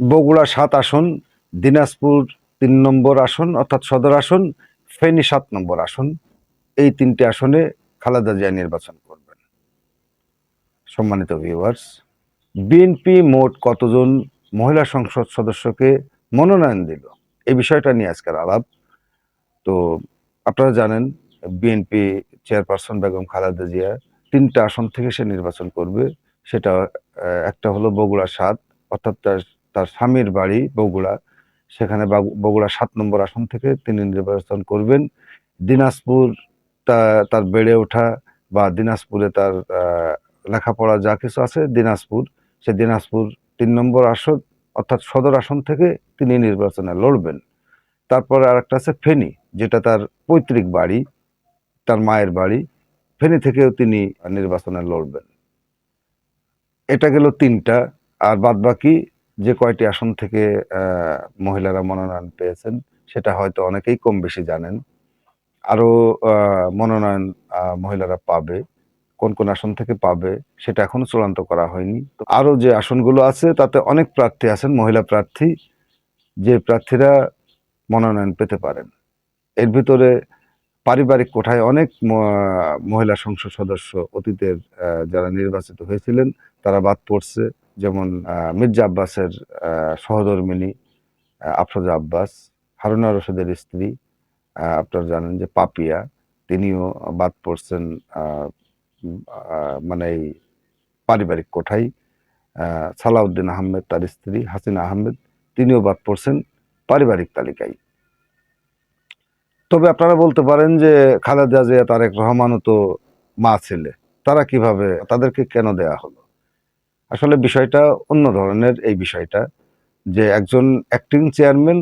বগুড়া সাত আসন, দিনাজপুর তিন নম্বর আসন, অর্থাৎ সদর আসন, ফেনী সাত নম্বর আসন। এই তিনটি আসনে খালেদা জিয়া নির্বাচন করবেন। সম্মানিত ভিউয়ার্স বিএনপি মোট কতজন মহিলা সংসদ সদস্যকে মনোনয়ন দিল? এই বিষয়টা নিয়ে আজকের আলাপ। তো আপনারা জানেন, বিএনপি চেয়ারপারসন বেগম খালেদা জিয়া তিনটা আসন থেকে সে নির্বাচন করবে। সেটা একটা হলো বগুড়া সাত, অর্থাৎ তার তার স্বামীর বাড়ি বগুড়া। সেখানে বাগু- বগুড়া সাত নম্বর আসন থেকে তিনি নির্বাচন করবেন। দিনাজপুর তার বেড়ে ওঠা বা দিনাজপুরে তার লেখাপড়া যা কিছু আছে দিনাজপুর, সে দিনাজপুর তিন নম্বর আসন, অর্থাৎ সদর আসন থেকে তিনি নির্বাচনে লড়বেন। তারপরে আর একটা আছে ফেনী, যেটা তার পৈতৃক বাড়ি, তার মায়ের বাড়ি। ফেনী থেকেও তিনি নির্বাচনে লড়বেন। এটা গেল তিনটা, আর বাদবাকি যে কয়টি আসন থেকে মহিলারা মনোনয়ন পেয়েছেন সেটা হয়তো অনেকেই কম বেশি জানেন। আরও আহ, মনোনয়ন মহিলারা পাবে। কোন কোন আসন থেকে পাবে সেটা এখনও চূড়ান্ত করা হয়নি। তো আরও যে আসনগুলো আছে তাতে অনেক প্রার্থী আছেন মহিলা প্রার্থী যে প্রার্থীরা মনোনয়ন পেতে পারেন। এর ভিতরে পারিবারিক কোঠায় অনেক মহিলা সংসদ সদস্য অতীতের যারা নির্বাচিত হয়েছিলেন তারা বাদ পড়ছে। যেমন মির্জা আব্বাসের সহধর্মিনী আফরোজা আব্বাস হারুনা রশিদের স্ত্রী আপনারা জানেন যে পাপিয়া তিনিও বাদ পড়ছেন মানে এই পারিবারিক আহ, সালাউদ্দিন আহমেদ তার স্ত্রী হাসিনা আহমেদ তিনিও বাদ পড়ছেন পারিবারিক তালিকায়। তবে আপনারা বলতে পারেন যে খালেদা জিয়া তারেক রহমানও তো মা ছেলে তারা কীভাবে তাদেরকে কেন দেয়া হলো? আসলে বিষয়টা অন্য ধরনের এই বিষয়টা, যে একজন অ্যাক্টিং চেয়ারম্যান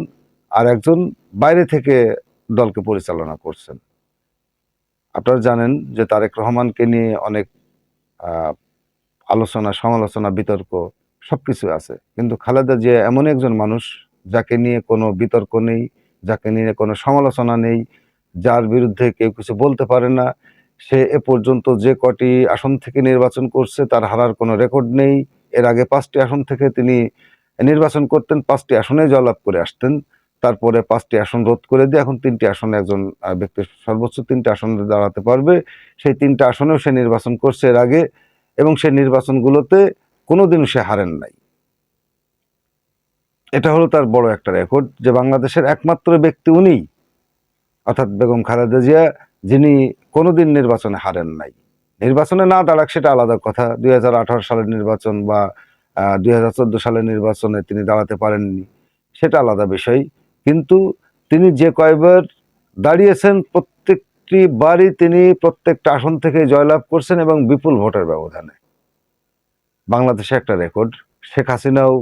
আর একজন বাইরে থেকে দলকে পরিচালনা করছেন। আপনারা জানেন যে তারেক রহমানকে নিয়ে অনেক আলোচনা, সমালোচনা, বিতর্ক সব কিছু আছে। কিন্তু খালেদা জিয়া এমন একজন মানুষ যাকে নিয়ে কোনো বিতর্ক নেই, যাকে নিয়ে কোনো সমালোচনা নেই, যার বিরুদ্ধে কেউ কিছু বলতে পারে না। সে এ পর্যন্ত যে কটি আসন থেকে নির্বাচন করছে, তার হারার কোনো রেকর্ড নেই। এর আগে পাঁচটি আসন থেকে তিনি নির্বাচন করতেন, পাঁচটি আসনে জয়লাভ করে আসতেন। তারপরে পাঁচটি আসন রোধ করে দিয়ে এখন তিনটি আসনে একজন ব্যক্তি সর্বোচ্চ তিনটি আসনে দাঁড়াতে পারবে। সেই তিনটা আসনেও সে নির্বাচন করছে এর আগে এবং সেই নির্বাচনগুলোতে কোনোদিন সে হারেন নাই। এটা হলো তার বড় একটা রেকর্ড যে বাংলাদেশের একমাত্র ব্যক্তি উনি অর্থাৎ বেগম খালেদা জিয়া, যিনি কোনোদিন নির্বাচনে হারেন নাই। নির্বাচনে না দাঁড়াক সেটা আলাদা কথা। দুই সালের নির্বাচন বা দুই সালের নির্বাচনে তিনি দাঁড়াতে পারেননি, সেটা আলাদা বিষয়। কিন্তু তিনি যে কয়বার দাঁড়িয়েছেন, প্রত্যেকটি বারই তিনি প্রত্যেকটা আসন থেকে জয়লাভ করছেন এবং বিপুল ভোটের ব্যবধানে। বাংলাদেশে একটা রেকর্ড, শেখ হাসিনাও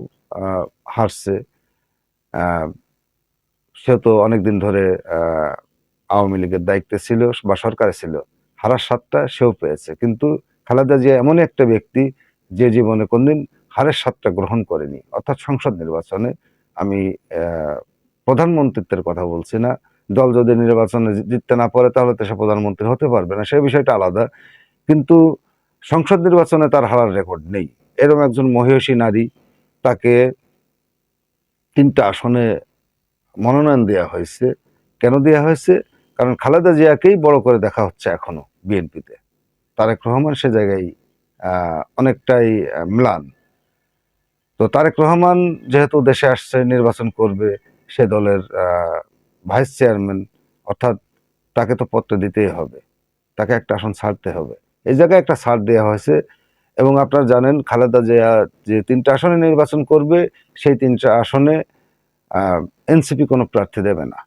হারছে। সে তো অনেকদিন ধরে আওয়ামী লীগের দায়িত্বে ছিল বা সরকারে ছিল, হারার স্বাদটা সেও পেয়েছে। কিন্তু খালেদা জিয়া এমন একটা ব্যক্তি যে জীবনে কোনদিন হারের স্বাদটা গ্রহণ করেনি। অর্থাৎ সংসদ নির্বাচনে আমি প্রধানমন্ত্রিত্বের কথা বলছি না। দল যদি নির্বাচনে জিততে না পারে তাহলে তো সে প্রধানমন্ত্রী হতে পারবে না। সেই বিষয়টা আলাদা। কিন্তু সংসদ নির্বাচনে তার হারার রেকর্ড নেই। এরকম একজন মহিষী নারী তাকে তিনটা আসনে মনোনয়ন দেওয়া হয়েছে। কেন দেওয়া হয়েছে? কারণ খালেদা জিয়াকেই বড় করে দেখা হচ্ছে এখনও বিএনপিতে। তারেক রহমান সে জায়গায় অনেকটাই ম্লান। তো তারেক রহমান যেহেতু দেশে আসছে, নির্বাচন করবে, সে দলের ভাইস চেয়ারম্যান, অর্থাৎ তাকে তো পত্র দিতেই হবে। তাকে একটা আসন ছাড়তে হবে। এই জায়গায় একটা ছাড় দেওয়া হয়েছে। এবং আপনারা জানেন, খালেদা জিয়া যে তিনটা আসনে নির্বাচন করবে, সেই তিনটা আসনে এনসিপি কোনো প্রার্থী দেবে না।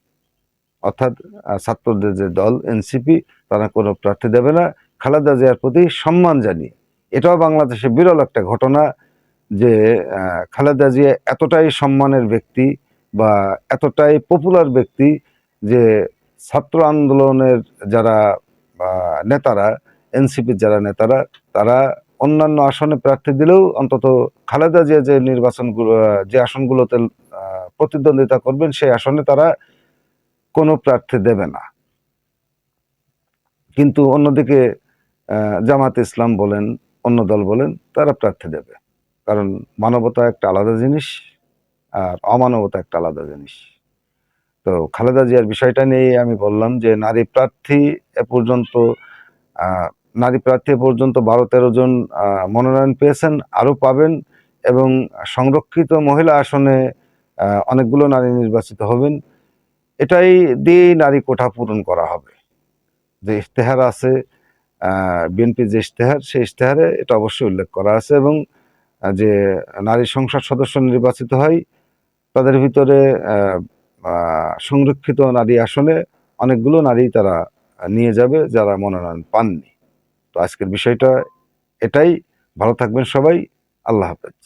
অর্থাৎ ছাত্রদের যে দল, এনসিপি, তারা কোনো প্রার্থী দেবে না। খালেদা জিয়ার প্রতি সম্মান জানিয়ে। এটাও বাংলাদেশে বিরল একটা ঘটনা যে খালেদা জিয়া এতটাই সম্মানের ব্যক্তি বা এতটাই পপুলার ব্যক্তি যে, ছাত্র আন্দোলনের যারা নেতারা এনসিপির যারা নেতারা, তারা অন্যান্য আসনে প্রার্থী দিলেও অন্তত খালেদা জিয়া যে নির্বাচনগুলো যে আসনগুলোতে প্রতিদ্বন্দ্বিতা করবেন, সেই আসনে তারা কোনো প্রার্থী দেবে না। কিন্তু অন্যদিকে জামাত ইসলাম বলেন, অন্য দল বলেন, তারা প্রার্থী দেবে। কারণ মানবতা একটা আলাদা জিনিস আর অমানবতা একটা আলাদা জিনিস। তো খালেদা জিয়ার বিষয়টা নিয়ে আমি বললাম যে, নারী প্রার্থী এ পর্যন্ত নারী প্রার্থী পর্যন্ত বারো তেরো জন মনোনয়ন পেয়েছেন, আরও পাবেন এবং সংরক্ষিত মহিলা আসনে অনেকগুলো নারী নির্বাচিত হবেন। এটাই দিয়েই নারী কোঠা পূরণ করা হবে। যে ইশতেহার আছে বিএনপি যে ইশতেহার, সেই ইশতেহারে এটা অবশ্যই উল্লেখ করা আছে এবং যে নারী সংসদ সদস্য নির্বাচিত হয়, তাদের ভিতরে সংরক্ষিত নারী আসনে অনেকগুলো নারী তারা নিয়ে যাবে যারা মনোনয়ন পাননি। তো আজকের বিষয়টা এটাই। ভালো থাকবেন সবাই। আল্লাহ হাফেজ।